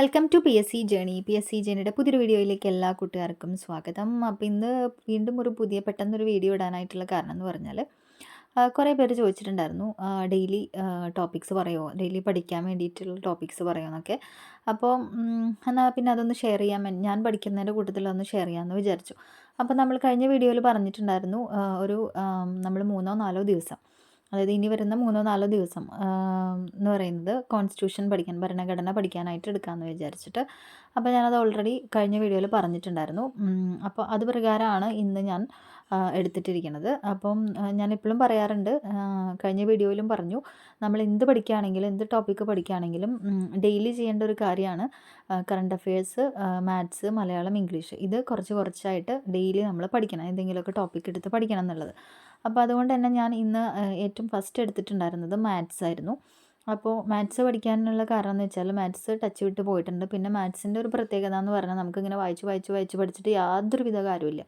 Welcome to P S C journey P S C ജേണിയുടെ പുതിയൊരു വീഡിയോയിലേക്ക് എല്ലാ കൂട്ടുകാർക്കും സ്വാഗതം. അപ്പോൾ ഇന്ന് വീണ്ടും ഒരു പുതിയ പെട്ടെന്നൊരു വീഡിയോ ഇടാനായിട്ടുള്ള കാരണം എന്ന് പറഞ്ഞാൽ കുറേ പേര് ചോദിച്ചിട്ടുണ്ടായിരുന്നു ഡെയിലി ടോപ്പിക്സ് പറയുമോ ഡെയിലി പഠിക്കാൻ വേണ്ടിയിട്ടുള്ള ടോപ്പിക്സ് പറയുമോ എന്നൊക്കെ. അപ്പോൾ എന്നാൽ പിന്നെ അതൊന്ന് ഷെയർ ചെയ്യാൻ ഞാൻ പഠിക്കുന്നതിന്റെ കൂട്ടത്തിൽ ഒന്ന് ഷെയർ ചെയ്യാമെന്ന് വിചാരിച്ചു. അപ്പോൾ നമ്മൾ കഴിഞ്ഞ വീഡിയോയിൽ പറഞ്ഞിട്ടുണ്ടായിരുന്നു ഒരു നമ്മൾ മൂന്നോ നാലോ ദിവസം അതായത് ഇനി വരുന്ന മൂന്നോ നാലോ ദിവസം എന്ന് പറയുന്നത് കോൺസ്റ്റിറ്റ്യൂഷൻ പഠിക്കാൻ ഭരണഘടന പഠിക്കാനായിട്ട് എടുക്കാമെന്ന് വിചാരിച്ചിട്ട്. അപ്പോൾ ഞാനത് ഓൾറെഡി കഴിഞ്ഞ വീഡിയോയിൽ പറഞ്ഞിട്ടുണ്ടായിരുന്നു. അപ്പോൾ അത് പ്രകാരമാണ് ഇന്ന് ഞാൻ എടുത്തിട്ടിരിക്കുന്നത്. അപ്പം ഞാനിപ്പോഴും പറയാറുണ്ട്. കഴിഞ്ഞ വീഡിയോയിലും പറഞ്ഞു നമ്മൾ എന്ത് പഠിക്കുകയാണെങ്കിലും എന്ത് ടോപ്പിക്ക് പഠിക്കുകയാണെങ്കിലും ഡെയിലി ചെയ്യേണ്ട ഒരു കാര്യമാണ് current affairs maths Malayalam English ഇത് കുറച്ച് കുറച്ചായിട്ട് ഡെയിലി നമ്മൾ പഠിക്കണം. എന്തെങ്കിലുമൊക്കെ ടോപ്പിക് എടുത്ത് പഠിക്കണം എന്നുള്ളത്. അപ്പോൾ അതുകൊണ്ട് തന്നെ ഞാൻ ഇന്ന് ഏറ്റവും ഫസ്റ്റ് എടുത്തിട്ടുണ്ടായിരുന്നത് മാത്സ് ആയിരുന്നു. അപ്പോൾ മാത്സ് പഠിക്കാനുള്ള കാരണം എന്ന് വെച്ചാൽ മാത്സ് ടച്ച് വിട്ട് പോയിട്ടുണ്ട്. പിന്നെ മാത്സിന്റെ ഒരു പ്രത്യേകത എന്ന് പറഞ്ഞാൽ നമുക്കിങ്ങനെ വായിച്ച് വായിച്ച് വായിച്ച് പഠിച്ചിട്ട് യാതൊരുവിധ കാര്യമില്ല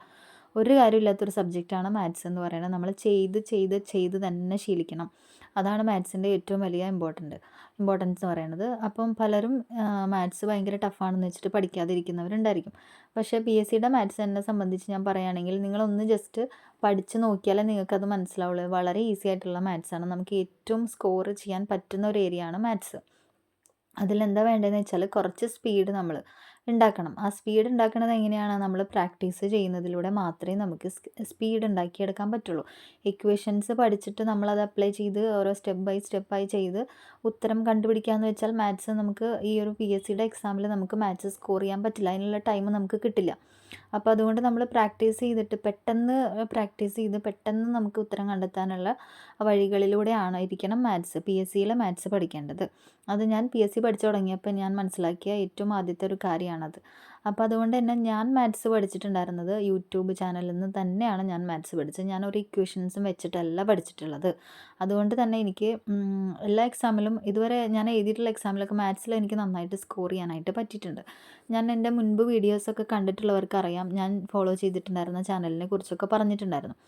ഒരു കാര്യമില്ലാത്തൊരു സബ്ജക്റ്റാണ് മാത്സ് എന്ന് പറയുന്നത്. നമ്മൾ ചെയ്ത് ചെയ്ത് ചെയ്ത് തന്നെ ശീലിക്കണം. അതാണ് മാത്സിന്റെ ഏറ്റവും വലിയ ഇമ്പോർട്ടന്റ് ഇമ്പോർട്ടൻസ് എന്ന് പറയുന്നത്. അപ്പം പലരും മാത്സ് ഭയങ്കര ടഫാണെന്ന് വെച്ചിട്ട് പഠിക്കാതിരിക്കുന്നവരുണ്ടായിരിക്കും. പക്ഷേ പി എസ് സിയുടെ മാത്സ് എന്നെ സംബന്ധിച്ച് ഞാൻ പറയുകയാണെങ്കിൽ നിങ്ങളൊന്ന് ജസ്റ്റ് പഠിച്ച് നോക്കിയാലേ നിങ്ങൾക്കത് മനസ്സിലാവുള്ളൂ. വളരെ ഈസി ആയിട്ടുള്ള മാത്സാണ് നമുക്ക് ഏറ്റവും സ്കോർ ചെയ്യാൻ പറ്റുന്ന ഒരു ഏരിയയാണ് മാത്സ്. അതിലെന്താ വേണ്ടതെന്ന് വെച്ചാൽ കുറച്ച് സ്പീഡ് നമ്മൾ ഉണ്ടാക്കണം. ആ സ്പീഡ് ഉണ്ടാക്കുന്നത് എങ്ങനെയാണ്? നമ്മൾ പ്രാക്ടീസ് ചെയ്യുന്നതിലൂടെ മാത്രമേ നമുക്ക് സ്പീഡ് ഉണ്ടാക്കിയെടുക്കാൻ പറ്റുള്ളൂ. ഇക്വേഷൻസ് പഠിച്ചിട്ട് നമ്മളത് അപ്ലൈ ചെയ്ത് ഓരോ സ്റ്റെപ്പ് ബൈ സ്റ്റെപ്പായി ചെയ്ത് ഉത്തരം കണ്ടുപിടിക്കാമെന്ന് വെച്ചാൽ മാത്സ് നമുക്ക് ഈ ഒരു പി എസ് സിയുടെ എക്സാമിൽ നമുക്ക് മാത്സ് സ്കോർ ചെയ്യാൻ പറ്റില്ല. അതിനുള്ള ടൈം നമുക്ക് കിട്ടില്ല. അപ്പോൾ അതുകൊണ്ട് നമ്മൾ പ്രാക്ടീസ് ചെയ്തിട്ട് പെട്ടെന്ന് പ്രാക്ടീസ് ചെയ്ത് പെട്ടെന്ന് നമുക്ക് ഉത്തരം കണ്ടെത്താനുള്ള വഴികളിലൂടെയാണ് ഇരിക്കണം മാത്സ് പി എസ് സിയിലെ മാത്സ് പഠിക്കേണ്ടത്. അത് ഞാൻ പി എസ് സി പഠിച്ചു തുടങ്ങിയപ്പോൾ ഞാൻ മനസ്സിലാക്കിയ ഏറ്റവും ആദ്യത്തെ ഒരു കാര്യമാണത് അപ്പോൾ അതുകൊണ്ട് തന്നെ ഞാൻ മാത്സ് പഠിച്ചിട്ടുണ്ടായിരുന്നത് യൂട്യൂബ് ചാനലിൽ നിന്ന് തന്നെയാണ് ഞാൻ മാത്സ് പഠിച്ചത്. ഞാൻ ഒരു ഇക്വേഷൻസും വെച്ചിട്ടല്ല പഠിച്ചിട്ടുള്ളത്. അതുകൊണ്ട് തന്നെ എനിക്ക് എല്ലാ എക്സാമിലും ഇതുവരെ ഞാൻ എഴുതിയിട്ടുള്ള എക്സാമിലൊക്കെ മാത്സിൽ എനിക്ക് നന്നായിട്ട് സ്കോർ ചെയ്യാനായിട്ട് പറ്റിയിട്ടുണ്ട്. ഞാൻ എന്റെ മുൻപ് വീഡിയോസൊക്കെ കണ്ടിട്ടുള്ളവർക്ക് അറിയാം ഞാൻ ഫോളോ ചെയ്തിട്ടുണ്ടായിരുന്ന ചാനലിനെ കുറിച്ചൊക്കെ പറഞ്ഞിട്ടുണ്ടായിരുന്നു.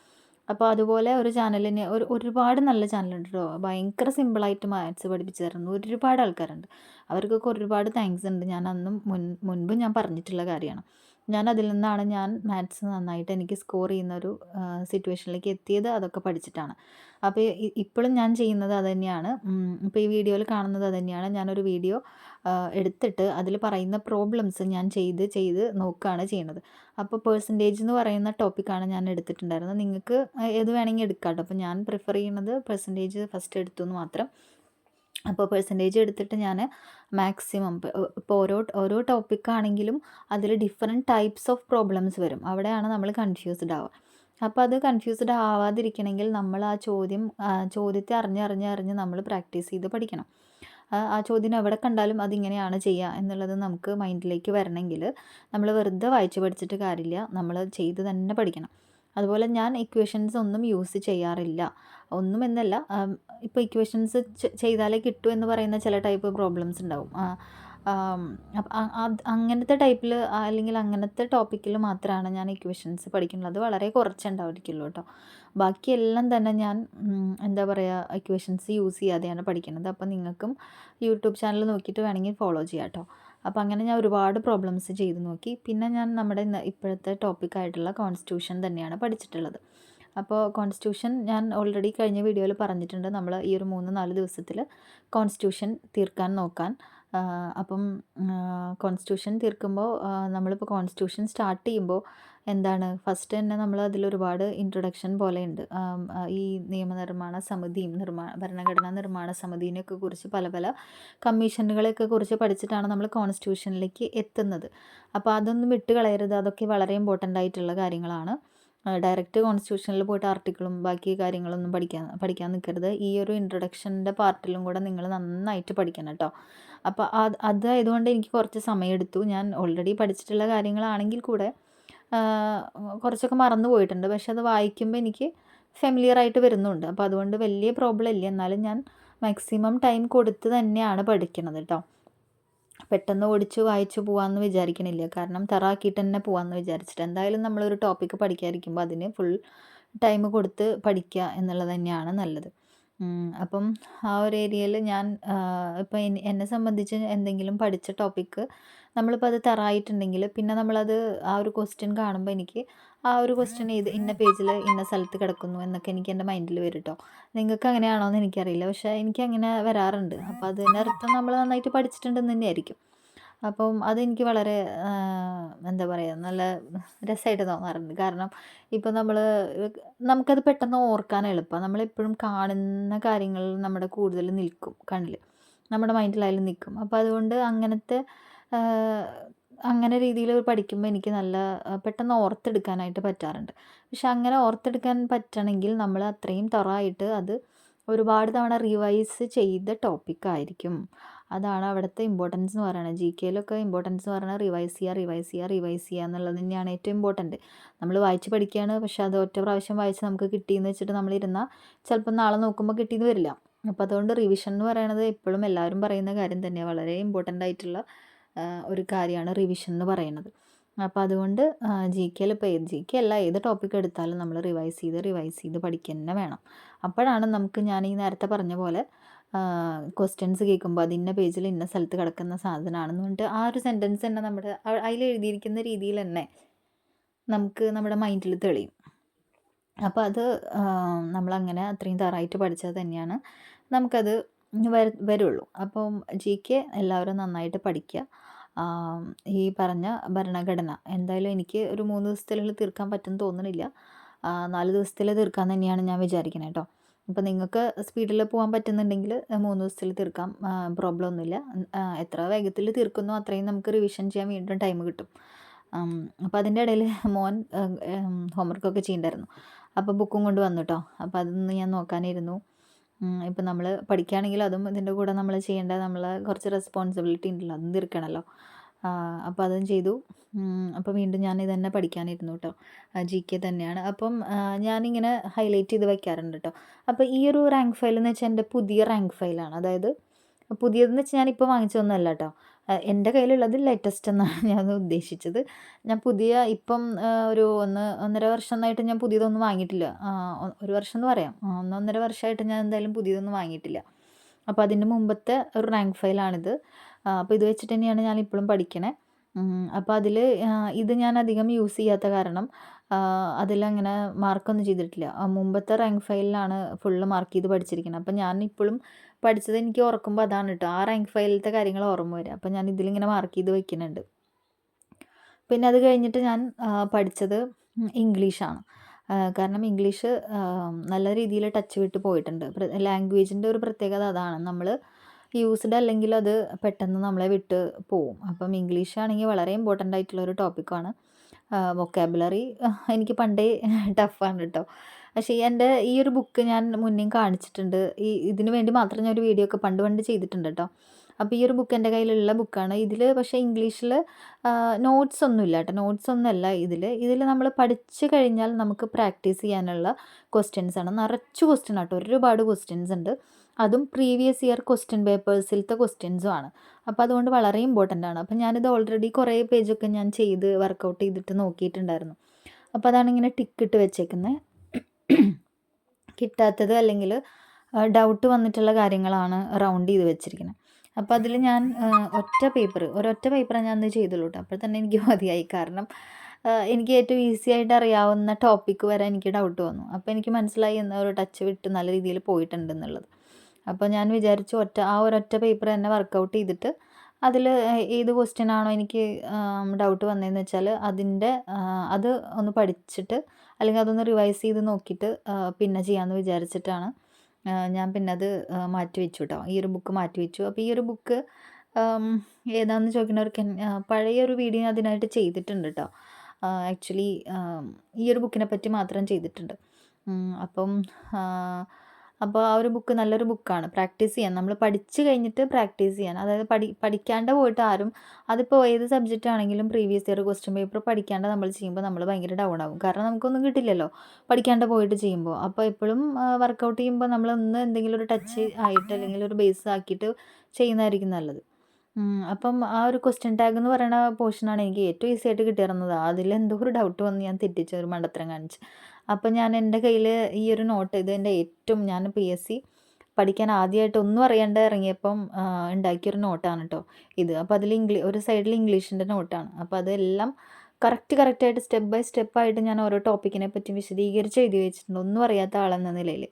അപ്പോൾ അതുപോലെ ഒരു ചാനലിന് ഒരു ഒരുപാട് നല്ല ചാനലുണ്ട് കേട്ടോ ഭയങ്കര സിമ്പിളായിട്ട് മാത്സ് പഠിപ്പിച്ച് തരുന്ന ഒരുപാട് ആൾക്കാരുണ്ട്. അവർക്കൊക്കെ ഒരുപാട് താങ്ക്സ് ഉണ്ട്. ഞാൻ അന്നും മുൻ മുൻപ് ഞാൻ പറഞ്ഞിട്ടുള്ള കാര്യമാണ്. ഞാൻ അതിൽ നിന്നാണ് ഞാൻ മാത്സ് നന്നായിട്ട് എനിക്ക് സ്കോർ ചെയ്യുന്ന ഒരു സിറ്റുവേഷനിലേക്ക് എത്തിയത് അതൊക്കെ പഠിച്ചിട്ടാണ്. അപ്പോൾ ഇപ്പോഴും ഞാൻ ചെയ്യുന്നത് അത് തന്നെയാണ് ഇപ്പോൾ ഈ വീഡിയോയിൽ കാണുന്നത് അത് തന്നെയാണ് ഞാനൊരു വീഡിയോ എടുത്തിട്ട് അതിൽ പറയുന്ന പ്രോബ്ലംസ് ഞാൻ ചെയ്ത് ചെയ്ത് നോക്കുകയാണ് ചെയ്യുന്നത്. അപ്പോൾ പേഴ്സന്റേജ് എന്ന് പറയുന്ന ടോപ്പിക്കാണ് ഞാൻ എടുത്തിട്ടുണ്ടായിരുന്നത്. നിങ്ങൾക്ക് ഏത് വേണമെങ്കിൽ എടുക്കാം കേട്ടോ അപ്പോൾ ഞാൻ പ്രിഫർ ചെയ്യുന്നത് പെർസെന്റേജ് ഫസ്റ്റ് എടുത്തു എന്ന് മാത്രം. അപ്പോൾ പെർസെന്റേജ് എടുത്തിട്ട് ഞാൻ മാക്സിമം ഇപ്പോൾ ഓരോ ഓരോ ടോപ്പിക്കാണെങ്കിലും അതിൽ ഡിഫറെന്റ് ടൈപ്സ് ഓഫ് പ്രോബ്ലംസ് വരും. അവിടെയാണ് നമ്മൾ കൺഫ്യൂസ്ഡ് ആവുക. അപ്പോൾ അത് കൺഫ്യൂസ്ഡ് ആവാതിരിക്കണമെങ്കിൽ നമ്മൾ ആ ചോദ്യം ചോദ്യത്തെ അറിഞ്ഞ് അറിഞ്ഞ് നമ്മൾ പ്രാക്ടീസ് ചെയ്ത് പഠിക്കണം. ആ ചോദ്യം എവിടെ കണ്ടാലും അതിങ്ങനെയാണ് ചെയ്യുക എന്നുള്ളത് നമുക്ക് മൈൻഡിലേക്ക് വരണമെങ്കിൽ നമ്മൾ വെറുതെ വായിച്ച് പഠിച്ചിട്ട് കാര്യമില്ല. നമ്മൾ ചെയ്ത് തന്നെ പഠിക്കണം. അതുപോലെ ഞാൻ ഇക്വേഷൻസ് ഒന്നും യൂസ് ചെയ്യാറില്ല. ഒന്നും എന്നല്ല ഇപ്പോൾ ഇക്വേഷൻസ് ചെയ്താലേ കിട്ടൂ എന്ന് പറയുന്ന ചില ടൈപ്പ് പ്രോബ്ലംസ് ഉണ്ടാവും. അങ്ങനത്തെ ടൈപ്പിൽ അല്ലെങ്കിൽ അങ്ങനത്തെ ടോപ്പിക്കിൽ മാത്രമാണ് ഞാൻ ഇക്വേഷൻസ് പഠിക്കുന്നത്. അത് വളരെ കുറച്ചുണ്ടാവുമായിരിക്കുള്ളൂ കേട്ടോ ബാക്കിയെല്ലാം തന്നെ ഞാൻ എന്താ പറയുക ഇക്വേഷൻസ് യൂസ് ചെയ്യാതെയാണ് പഠിക്കുന്നത്. അപ്പോൾ നിങ്ങൾക്കും യൂട്യൂബ് ചാനൽ നോക്കിയിട്ട് വേണമെങ്കിൽ ഫോളോ ചെയ്യാം കേട്ടോ അപ്പോൾ അങ്ങനെ ഞാൻ ഒരുപാട് പ്രോബ്ലംസ് ചെയ്തു നോക്കി. പിന്നെ ഞാൻ നമ്മുടെ ഇപ്പോഴത്തെ ടോപ്പിക്കായിട്ടുള്ള കോൺസ്റ്റിറ്റ്യൂഷൻ തന്നെയാണ് പഠിച്ചിട്ടുള്ളത്. അപ്പോൾ കോൺസ്റ്റിറ്റ്യൂഷൻ ഞാൻ ഓൾറെഡി കഴിഞ്ഞ വീഡിയോയിൽ പറഞ്ഞിട്ടുണ്ട്. നമ്മൾ ഈ ഒരു മൂന്ന് നാല് ദിവസത്തിൽ കോൺസ്റ്റിറ്റ്യൂഷൻ തീർക്കാൻ നോക്കാൻ. അപ്പം കോൺസ്റ്റിറ്റ്യൂഷൻ തീർക്കുമ്പോൾ നമ്മളിപ്പോൾ കോൺസ്റ്റിറ്റ്യൂഷൻ സ്റ്റാർട്ട് ചെയ്യുമ്പോൾ എന്താണ്? ഫസ്റ്റ് തന്നെ നമ്മൾ അതിലൊരുപാട് ഇൻട്രൊഡക്ഷൻ പോലെയുണ്ട്. ഈ നിയമനിർമ്മാണ സമിതിയും നിർമ്മാണ ഭരണഘടനാ നിർമ്മാണ സമിതിനെയൊക്കെ കുറിച്ച് പല പല കമ്മീഷനുകളെയൊക്കെ കുറിച്ച് പഠിച്ചിട്ടാണ് നമ്മൾ കോൺസ്റ്റിറ്റ്യൂഷനിലേക്ക് എത്തുന്നത്. അപ്പോൾ അതൊന്നും വിട്ട് കളയരുത് അതൊക്കെ വളരെ ഇമ്പോർട്ടന്റ് ആയിട്ടുള്ള കാര്യങ്ങളാണ്. ഡയറക്റ്റ് കോൺസ്റ്റിറ്റ്യൂഷനിൽ പോയിട്ട് ആർട്ടിക്കിളും ബാക്കി കാര്യങ്ങളൊന്നും പഠിക്കാൻ പഠിക്കാൻ നിൽക്കരുത് ഈ ഒരു ഇൻട്രൊഡക്ഷന്റെ പാർട്ടിലും കൂടെ നിങ്ങൾ നന്നായിട്ട് പഠിക്കണം കേട്ടോ. അപ്പോൾ അത് അതായതുകൊണ്ട് എനിക്ക് കുറച്ച് സമയമെടുത്തു. ഞാൻ ഓൾറെഡി പഠിച്ചിട്ടുള്ള കാര്യങ്ങളാണെങ്കിൽ കൂടെ കുറച്ചൊക്കെ മറന്നു പോയിട്ടുണ്ട്. പക്ഷെ അത് വായിക്കുമ്പോൾ എനിക്ക് ഫെമിലിയർ ആയിട്ട് വരുന്നുണ്ട്. അപ്പോൾ അതുകൊണ്ട് വലിയ പ്രോബ്ലം ഇല്ല. എന്നാലും ഞാൻ മാക്സിമം ടൈം കൊടുത്ത് തന്നെയാണ് പഠിക്കുന്നത് കേട്ടോ പെട്ടെന്ന് ഓടിച്ച് വായിച്ച് പോകാമെന്ന് വിചാരിക്കണില്ല. കാരണം തറാക്കിയിട്ട് തന്നെ പോകാമെന്ന് വിചാരിച്ചിട്ട്. എന്തായാലും നമ്മളൊരു ടോപ്പിക്ക് പഠിക്കാതിരിക്കുമ്പോൾ അതിന് ഫുൾ ടൈം കൊടുത്ത് പഠിക്കുക എന്നുള്ളത് തന്നെയാണ് നല്ലത്. അപ്പം ആ ഒരു ഏരിയയിൽ ഞാൻ ഇപ്പം എന്നെ സംബന്ധിച്ച് എന്തെങ്കിലും പഠിച്ച ടോപ്പിക്ക് നമ്മളിപ്പോൾ അത് തറായിട്ടുണ്ടെങ്കിൽ പിന്നെ നമ്മളത് ആ ഒരു ക്വസ്റ്റ്യൻ കാണുമ്പോൾ എനിക്ക് ആ ഒരു ക്വസ്റ്റ്യൻ ഇത് ഇന്ന പേജിൽ ഇന്ന സ്ഥലത്ത് കിടക്കുന്നു എന്നൊക്കെ എനിക്ക് എന്റെ മൈൻഡിൽ വരും കേട്ടോ നിങ്ങൾക്ക് അങ്ങനെയാണോ എന്ന് എനിക്കറിയില്ല. പക്ഷേ എനിക്ക് അങ്ങനെ വരാറുണ്ട്. അപ്പോൾ അതിന്റെ അർത്ഥം നമ്മൾ നന്നായിട്ട് പഠിച്ചിട്ടുണ്ടെന്ന് തന്നെയായിരിക്കും. അപ്പം അതെനിക്ക് വളരെ എന്താ പറയുക നല്ല രസമായിട്ട് തോന്നാറുണ്ട്. കാരണം ഇപ്പോൾ നമ്മൾ നമുക്കത് പെട്ടെന്ന് ഓർക്കാൻ എളുപ്പമാണ് നമ്മളെപ്പോഴും കാണുന്ന കാര്യങ്ങൾ നമ്മുടെ കൂടുതൽ നിൽക്കും കണ്ണിൽ നമ്മുടെ മൈൻഡിലായാലും നിൽക്കും. അപ്പോൾ അതുകൊണ്ട് അങ്ങനത്തെ അങ്ങനെ രീതിയിൽ പഠിക്കുമ്പോൾ എനിക്ക് നല്ല പെട്ടെന്ന് ഓർത്തെടുക്കാനായിട്ട് പറ്റാറുണ്ട്. പക്ഷെ അങ്ങനെ ഓർത്തെടുക്കാൻ പറ്റണമെങ്കിൽ നമ്മൾ അത്രയും തറായിട്ട് അത് ഒരുപാട് തവണ റിവൈസ് ചെയ്ത ടോപ്പിക്കായിരിക്കും അതാണ് അവിടുത്തെ ഇമ്പോർട്ടൻസ് എന്ന് പറയുന്നത് ജി കെയിലൊക്കെ ഇമ്പോർട്ടൻസ് എന്ന് പറയുന്നത് റിവൈസ് ചെയ്യുക റിവൈസ് ചെയ്യുക റിവൈസ് ചെയ്യുക എന്നുള്ളത് തന്നെയാണ് ഏറ്റവും ഇമ്പോർട്ടന്റ് നമ്മൾ വായിച്ച് പഠിക്കുകയാണ് പക്ഷെ അത് ഒറ്റ പ്രാവശ്യം വായിച്ച് നമുക്ക് കിട്ടിയെന്ന് വെച്ചിട്ട് നമ്മളിരുന്നാൽ ചിലപ്പോൾ നാളെ നോക്കുമ്പോൾ കിട്ടിയെന്ന് വരില്ല. അപ്പോൾ അതുകൊണ്ട് റിവിഷൻ എന്ന് പറയുന്നത് എപ്പോഴും എല്ലാവരും പറയുന്ന കാര്യം തന്നെയാണ് വളരെ ഇമ്പോർട്ടന്റ് ആയിട്ടുള്ള ഒരു കാര്യമാണ് റിവിഷൻ എന്ന് പറയുന്നത്. അപ്പോൾ അതുകൊണ്ട് ജി കെയിൽ ഇപ്പോൾ ഏത് ജി കെ അല്ല ഏത് ടോപ്പിക് എടുത്താലും നമ്മൾ റിവൈസ് ചെയ്ത് റിവൈസ് ചെയ്ത് പഠിക്കുക തന്നെ വേണം. അപ്പോഴാണ് നമുക്ക് ഞാൻ ഈ നേരത്തെ പറഞ്ഞ പോലെ ക്വസ്റ്റ്യൻസ് കേൾക്കുമ്പോൾ അത് ഇന്ന പേജിൽ ഇന്ന സ്ഥലത്ത് കിടക്കുന്ന സാധനമാണെന്ന് പറഞ്ഞിട്ട് ആ ഒരു സെന്റൻസ് തന്നെ നമ്മുടെ അതിൽ എഴുതിയിരിക്കുന്ന രീതിയിൽ തന്നെ നമുക്ക് നമ്മുടെ മൈൻഡിൽ തെളിയും. അപ്പോൾ അത് നമ്മളങ്ങനെ അത്രയും തറായിട്ട് പഠിച്ചത് തന്നെയാണ്. നമുക്കത് വരുള്ളൂ. അപ്പം ജി കെ എല്ലാവരും നന്നായിട്ട് പഠിക്കുക ഈ പറഞ്ഞ ഭരണഘടന. എന്തായാലും എനിക്ക് ഒരു മൂന്ന് ദിവസത്തിനുള്ളിൽ തീർക്കാൻ പറ്റുമെന്ന് തോന്നണില്ല. നാല് ദിവസത്തിൽ തീർക്കാൻ തന്നെയാണ് ഞാൻ വിചാരിക്കുന്നത് കേട്ടോ ഇപ്പം നിങ്ങൾക്ക് സ്പീഡിൽ പോകാൻ പറ്റുന്നുണ്ടെങ്കിൽ മൂന്ന് ദിവസത്തിൽ തീർക്കാം. പ്രോബ്ലം ഒന്നുമില്ല. എത്ര വേഗത്തിൽ തീർക്കുന്നു അത്രയും നമുക്ക് റിവിഷൻ ചെയ്യാൻ വീണ്ടും ടൈം കിട്ടും. അപ്പോൾ അതിന്റെ ഇടയിൽ മോൻ ഹോംവർക്കൊക്കെ ചെയ്യണ്ടായിരുന്നു. അപ്പോൾ ബുക്കും കൊണ്ട് വന്നു കേട്ടോ അപ്പോൾ അതൊന്ന് ഞാൻ നോക്കാനിരുന്നു. ഇപ്പം നമ്മൾ പഠിക്കുകയാണെങ്കിൽ അതും ഇതിന്റെ കൂടെ നമ്മൾ ചെയ്യേണ്ട നമ്മൾ കുറച്ച് റെസ്പോൺസിബിലിറ്റി ഉണ്ടല്ലോ അതും തീർക്കണമല്ലോ അപ്പോൾ അതും ചെയ്തു. അപ്പോൾ വീണ്ടും ഞാൻ ഇത് തന്നെ പഠിക്കാനിരുന്നു കേട്ടോ ജി കെ തന്നെയാണ്. അപ്പം ഞാനിങ്ങനെ ഹൈലൈറ്റ് ചെയ്ത് വയ്ക്കാറുണ്ട് കേട്ടോ അപ്പോൾ ഈ ഒരു റാങ്ക് ഫയൽ എന്ന് വെച്ചാൽ എന്റെ പുതിയ റാങ്ക് ഫയലാണ് അതായത് പുതിയതെന്ന് വെച്ചാൽ ഞാനിപ്പോൾ വാങ്ങിച്ചതൊന്നുമല്ല കേട്ടോ എന്റെ കയ്യിലുള്ളത് ലേറ്റസ്റ്റ് എന്നാണ് ഞാൻ ഉദ്ദേശിച്ചത്. ഞാൻ പുതിയ ഇപ്പം ഒരു ഒന്ന് ഒന്നര വർഷമായിട്ട് ഞാൻ പുതിയതൊന്നും വാങ്ങിയിട്ടില്ല. ഒരു വർഷം എന്ന് പറയാം. ഒന്നൊന്നര വർഷമായിട്ട് ഞാൻ എന്തായാലും പുതിയതൊന്നും വാങ്ങിയിട്ടില്ല. അപ്പോൾ അതിന്റെ മുമ്പത്തെ ഒരു റാങ്ക് ഫയലാണിത്. അപ്പോൾ ഇത് വെച്ചിട്ട് തന്നെയാണ് ഞാൻ ഇപ്പോഴും പഠിക്കണേ അപ്പോൾ അതിൽ ഇത് ഞാൻ അധികം യൂസ് ചെയ്യാത്ത കാരണം അതിലങ്ങനെ മാർക്കൊന്നും ചെയ്തിട്ടില്ല. മുമ്പത്തെ റാങ്ക് ഫയലിലാണ് ഫുള്ള് മാർക്ക് ചെയ്ത് പഠിച്ചിരിക്കുന്നത് അപ്പം ഞാൻ ഇപ്പോഴും പഠിച്ചത് എനിക്ക് ഓർക്കുമ്പോൾ അതാണ് കേട്ടോ ആ റാങ്ക് ഫയലിലത്തെ കാര്യങ്ങൾ ഓർമ്മ വരിക അപ്പം ഞാൻ ഇതിലിങ്ങനെ മാർക്ക് ചെയ്ത് വയ്ക്കുന്നുണ്ട് പിന്നെ അത് കഴിഞ്ഞിട്ട് ഞാൻ പഠിച്ചത് ഇംഗ്ലീഷാണ്. കാരണം ഇംഗ്ലീഷ് നല്ല രീതിയിൽ ടച്ച് വിട്ട് പോയിട്ടുണ്ട്. ലാംഗ്വേജിന്റെ ഒരു പ്രത്യേകത അതാണ്. നമ്മൾ യൂസ്ഡ് അല്ലെങ്കിൽ അത് പെട്ടെന്ന് നമ്മളെ വിട്ട് പോവും. അപ്പം ഇംഗ്ലീഷ് ആണെങ്കിൽ വളരെ ഇമ്പോർട്ടന്റ് ആയിട്ടുള്ള ഒരു ടോപ്പിക്കാണ് വൊക്കാബുലറി എനിക്ക് പണ്ടേ ടഫാണ് കേട്ടോ പക്ഷേ എന്റെ ഈ ഒരു ബുക്ക് ഞാൻ മുന്നേ കാണിച്ചിട്ടുണ്ട്. ഈ ഇതിനു വേണ്ടി മാത്രം ഞാൻ ഒരു വീഡിയോ ഒക്കെ പണ്ട് പണ്ട് ചെയ്തിട്ടുണ്ട് കേട്ടോ അപ്പോൾ ഈ ഒരു ബുക്ക് എന്റെ കയ്യിലുള്ള ബുക്കാണ് ഇതിൽ പക്ഷേ ഇംഗ്ലീഷിൽ നോട്ട്സ് ഒന്നുമില്ല കേട്ടോ നോട്ട്സ് ഒന്നുമല്ല ഇതിൽ ഇതിൽ നമ്മൾ പഠിച്ചു കഴിഞ്ഞാൽ നമുക്ക് പ്രാക്ടീസ് ചെയ്യാനുള്ള ക്വസ്റ്റ്യൻസ് ആണ്. നിറച്ച് ക്വസ്റ്റ്യൻ ആട്ടോ ഒരുപാട് ക്വസ്റ്റ്യൻസ് ഉണ്ട്. അതും പ്രീവിയസ് ഇയർ ക്വസ്റ്റ്യൻ പേപ്പേഴ്സിലത്തെ ക്വസ്റ്റ്യൻസും ആണ്. അപ്പോൾ അതുകൊണ്ട് വളരെ ഇമ്പോർട്ടന്റ് ആണ്. അപ്പോൾ ഞാനിത് ഓൾറെഡി കുറേ പേജൊക്കെ ഞാൻ ചെയ്ത് വർക്കൗട്ട് ചെയ്തിട്ട് നോക്കിയിട്ടുണ്ടായിരുന്നു. അപ്പോൾ അതാണ് ഇങ്ങനെ ടിക്ക് ഇട്ട് വെച്ചേക്കുന്നത് കിട്ടാത്തത് അല്ലെങ്കിൽ ഡൗട്ട് വന്നിട്ടുള്ള കാര്യങ്ങളാണ് റൗണ്ട് ചെയ്ത് വെച്ചിരിക്കുന്നത് അപ്പോൾ അതിൽ ഞാൻ ഒറ്റ പേപ്പർ ഒരൊറ്റ പേപ്പറാണ് ഞാൻ അന്ന് ചെയ്തുള്ളൂ കേട്ടോ അപ്പോൾ തന്നെ എനിക്ക് മതിയായി. കാരണം എനിക്ക് ഏറ്റവും ഈസി ആയിട്ട് അറിയാവുന്ന ടോപ്പിക്ക് വരെ എനിക്ക് ഡൗട്ട് വന്നു. അപ്പോൾ എനിക്ക് മനസ്സിലായി എന്ന ഒരു ടച്ച് വിട്ട് നല്ല രീതിയിൽ പോയിട്ടുണ്ടെന്നുള്ളത് അപ്പോൾ ഞാൻ വിചാരിച്ചു ഒറ്റ ആ ഒരൊറ്റ പേപ്പർ തന്നെ വർക്കൗട്ട് ചെയ്തിട്ട് അതിൽ ഏത് ക്വസ്റ്റ്യൻ ആണോ എനിക്ക് ഡൗട്ട് വന്നതെന്ന് വെച്ചാൽ അതിന്റെ അത് ഒന്ന് പഠിച്ചിട്ട് അല്ലെങ്കിൽ അതൊന്ന് റിവൈസ് ചെയ്ത് നോക്കിയിട്ട് പിന്നെ ചെയ്യാമെന്ന് വിചാരിച്ചിട്ടാണ് ഞാൻ പിന്നെ അത് മാറ്റി വെച്ചു കേട്ടോ ഈ ഒരു ബുക്ക് മാറ്റി വെച്ചു. അപ്പോൾ ഈ ഒരു ബുക്ക് ഏതാണെന്ന് ചോദിക്കുന്നവർക്ക് പഴയ ഒരു വീഡിയോ അതിനായിട്ട് ചെയ്തിട്ടുണ്ട് കേട്ടോ ആക്ച്വലി ഈ ഒരു ബുക്കിനെ പറ്റി മാത്രം ചെയ്തിട്ടുണ്ട്. അപ്പം അപ്പോൾ ആ ഒരു ബുക്ക് നല്ലൊരു ബുക്കാണ് പ്രാക്ടീസ് ചെയ്യാൻ. നമ്മൾ പഠിച്ചു കഴിഞ്ഞിട്ട് പ്രാക്ടീസ് ചെയ്യാൻ. അതായത് പഠി പഠിക്കാണ്ട് പോയിട്ട് ആരും അതിപ്പോൾ ഏത് സബ്ജക്റ്റ് ആണെങ്കിലും പ്രീവിയസ് ഇയർ ക്വസ്റ്റ്യൻ പേപ്പർ പഠിക്കാണ്ട് നമ്മൾ ചെയ്യുമ്പോൾ നമ്മൾ ഭയങ്കര ഡൗൺ ആവും. കാരണം നമുക്കൊന്നും കിട്ടില്ലല്ലോ പഠിക്കാണ്ട് പോയിട്ട് ചെയ്യുമ്പോൾ അപ്പോൾ എപ്പോഴും വർക്കൗട്ട് ചെയ്യുമ്പോൾ നമ്മൾ ഒന്ന് എന്തെങ്കിലും ഒരു ടച്ച് ആയിട്ട് അല്ലെങ്കിൽ ഒരു ബേസ് ആക്കിയിട്ട് ചെയ്യുന്നതായിരിക്കും നല്ലത്. അപ്പം ആ ഒരു ക്വസ്റ്റ്യൻ ടാഗ് എന്ന് പറയുന്ന പോർഷനാണ് എനിക്ക് ഏറ്റവും ഈസി ആയിട്ട് കിട്ടിയിരുന്നത്. അതിൽ എന്തോ ഒരു ഡൗട്ട് വന്ന് ഞാൻ തെറ്റിച്ച ഒരു മണ്ടത്തരം കാണിച്ച്. അപ്പം ഞാൻ എന്റെ കയ്യിൽ ഈ ഒരു നോട്ട് ഇത് എന്റെ ഏറ്റവും ഞാൻ പി എസ് സി പഠിക്കാൻ ആദ്യമായിട്ട് ഒന്നും അറിയാണ്ട് ഇറങ്ങിയപ്പം ഉണ്ടാക്കിയൊരു നോട്ടാണ് കേട്ടോ ഇത്. അപ്പോൾ അതിൽ ഇംഗ്ലീ ഒരു സൈഡിൽ ഇംഗ്ലീഷിന്റെ നോട്ടാണ് അപ്പോൾ അതെല്ലാം കറക്റ്റ് കറക്റ്റായിട്ട് സ്റ്റെപ്പ് ബൈ സ്റ്റെപ്പായിട്ട് ഞാൻ ഓരോ ടോപ്പിക്കിനെ പറ്റി വിശദീകരിച്ച് എഴുതി വെച്ചിട്ടുണ്ട്. ഒന്നും അറിയാത്ത ആളെന്ന നിലയിൽ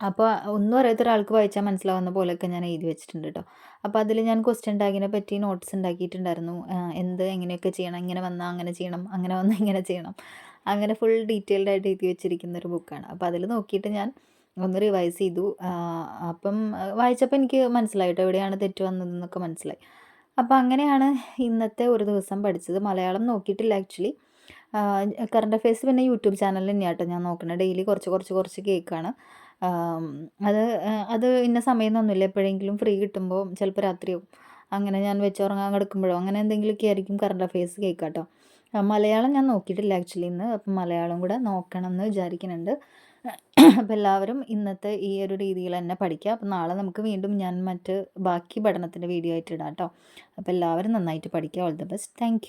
അപ്പോൾ ഒന്നും അറിയാത്ത ഒരാൾക്ക് വായിച്ചാൽ മനസ്സിലാവുന്ന പോലെയൊക്കെ ഞാൻ എഴുതി വെച്ചിട്ടുണ്ട് കേട്ടോ അപ്പോൾ അതിൽ ഞാൻ ക്വസ്റ്റ്യൻ ടാഗിനെ പറ്റി നോട്ട്സ് ഉണ്ടാക്കിയിട്ടുണ്ടായിരുന്നു. എന്ത് എങ്ങനെയൊക്കെ ചെയ്യണം ഇങ്ങനെ വന്നാൽ അങ്ങനെ ചെയ്യണം അങ്ങനെ വന്നാൽ ഇങ്ങനെ ചെയ്യണം. അങ്ങനെ ഫുൾ ഡീറ്റെയിൽഡ് ആയിട്ട് എഴുതി വെച്ചിരിക്കുന്ന ഒരു ബുക്കാണ് അപ്പോൾ അതിൽ നോക്കിയിട്ട് ഞാൻ ഒന്ന് റിവൈസ് ചെയ്തു. അപ്പം വായിച്ചപ്പോൾ എനിക്ക് മനസ്സിലായി മനസ്സിലായിട്ടോ എവിടെയാണ് തെറ്റ് വന്നതെന്നൊക്കെ മനസ്സിലായി. അപ്പോൾ അങ്ങനെയാണ് ഇന്നത്തെ ഒരു ദിവസം പഠിച്ചത്. മലയാളം നോക്കിയിട്ടില്ല ആക്ച്വലി കറണ്ട് അഫയേഴ്സ് പിന്നെ യൂട്യൂബ് ചാനലിൽ തന്നെയാട്ടോ കേട്ടോ ഞാൻ നോക്കുന്നത് ഡെയിലി കുറച്ച് കുറച്ച് കുറച്ച് കേൾക്കുകയാണ് അത് അത് ഇന്ന സമയമൊന്നുമില്ല. എപ്പോഴെങ്കിലും ഫ്രീ കിട്ടുമ്പോൾ ചിലപ്പോൾ രാത്രിയോ അങ്ങനെ ഞാൻ വെച്ചുറങ്ങാൻ കിടക്കുമ്പോഴോ അങ്ങനെ എന്തെങ്കിലുമൊക്കെ ആയിരിക്കും കറണ്ട് അഫയേഴ്സ് കേൾക്കുക കേട്ടോ മലയാളം ഞാൻ നോക്കിയിട്ടില്ല ആക്ച്വലി ഇന്ന്. അപ്പം മലയാളം കൂടെ നോക്കണം എന്ന് വിചാരിക്കുന്നുണ്ട്. അപ്പം എല്ലാവരും ഇന്നത്തെ ഈ ഒരു രീതിയിൽ തന്നെ പഠിക്കുക. അപ്പം നാളെ നമുക്ക് വീണ്ടും ഞാൻ മറ്റ് ബാക്കി പഠനത്തിന്റെ വീഡിയോ ആയിട്ട് ഇടാം കേട്ടോ. അപ്പോൾ എല്ലാവരും നന്നായിട്ട് പഠിക്കുക. All the best thank